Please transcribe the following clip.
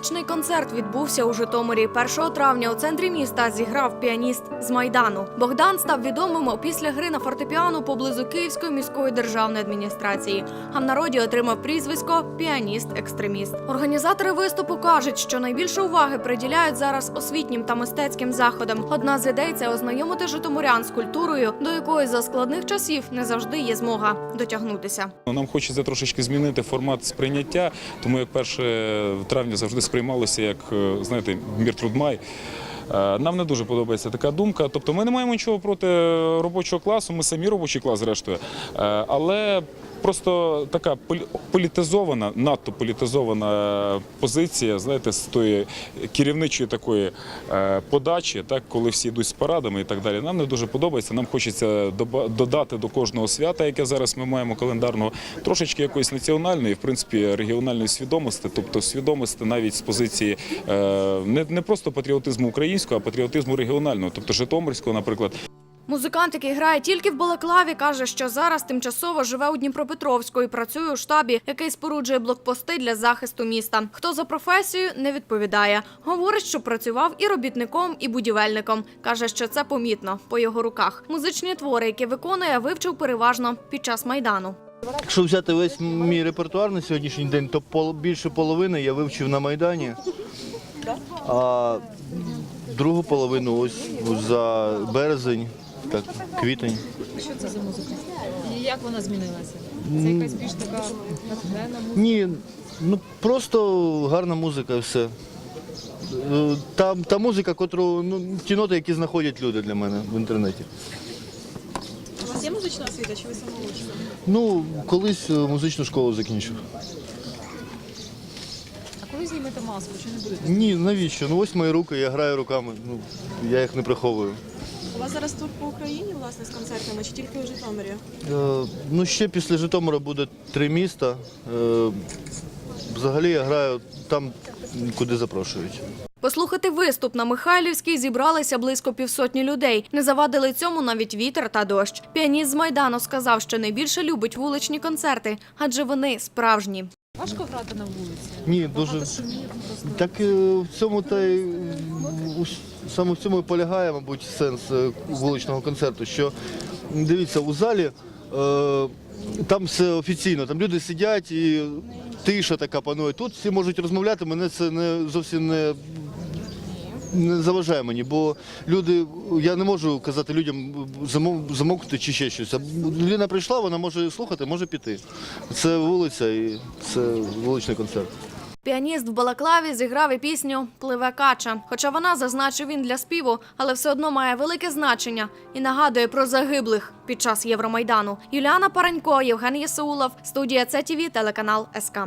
Вуличний концерт відбувся у Житомирі. 1 травня у центрі міста зіграв піаніст з Майдану. Богдан став відомим після гри на фортепіано поблизу Київської міської державної адміністрації. А в народі отримав прізвисько піаніст-екстреміст. Організатори виступу кажуть, що найбільше уваги приділяють зараз освітнім та мистецьким заходам. Одна з ідей це ознайомити житомирян з культурою, до якої за складних часів не завжди є змога дотягнутися. Нам хочеться трошечки змінити формат сприйняття, тому як 1 травня завжди сприймалося як, е, знаєте, Міртрудмай. Е, Нам не дуже подобається така думка. Тобто ми не маємо нічого проти робочого класу, ми самі робочий клас, зрештою. Е, Але просто така політизована, надто політизована позиція, знаєте, з тої керівничої такої е, подачі, так, коли всі йдуть з парадами і так далі. Нам не дуже подобається. Нам хочеться додати до кожного свята, яке зараз ми маємо календарного, трошечки якоїсь національної, в принципі, регіональної свідомості, тобто свідомості навіть з позиції е, не просто патріотизму українського, а патріотизму регіонального, тобто Житомирського, наприклад. Музикант, який грає тільки в балаклаві, каже, що зараз тимчасово живе у Дніпропетровську і працює у штабі, який споруджує блокпости для захисту міста. Хто за професією, не відповідає. Говорить, що працював і робітником, і будівельником. Каже, що це помітно по його руках. Музичні твори, які виконує, вивчив переважно під час майдану. Якщо взяти весь мій репертуар на сьогоднішній день, то більше половини я вивчив на Майдані, а другу половину ось за березень, так, квітень. Що це за музика? І як вона змінилася? Це якась більш така натхненна музика? Ні, ну просто гарна музика і все. Е, Та, та музика, котру, ну, ті ноти, які знаходять люди для мене в інтернеті. У вас є музична освіта, чи ви самоучка? Ну, колись е, музичну школу закінчив. А коли знімете маску, чи не будете? Ні, навіщо? Ну ось мої руки, я граю руками, ну, я їх не приховую. У вас зараз тур по Україні, власне, з концертами, чи тільки у Житомирі? Е, Ну, ще після Житомира буде три міста. Е, Взагалі я граю там, куди запрошують. Послухати виступ на Михайлівській зібралися близько півсотні людей. Не завадили цьому навіть вітер та дощ. Піаніст з Майдану сказав, що найбільше любить вуличні концерти, адже вони справжні. Важко грати на вулиці? Ні, дуже так е, в цьому та й у саме в цьому і полягає, мабуть, сенс е, вуличного концерту. Що дивіться, у залі е, там все офіційно, там люди сидять і тиша така панує. Тут всі можуть розмовляти, мене це не зовсім не. Не заважає мені, бо люди, я не можу казати людям замовкнути чи ще щось. Людина прийшла, вона може слухати, може піти. Це вулиця і це вуличний концерт. Піаніст в балаклаві зіграв і пісню Пливе кача. Хоча вона зазначив він для співу, але все одно має велике значення і нагадує про загиблих під час Євромайдану. Юліана Паранько, Євген Єсаулов, студія ЦТВ, телеканал СК.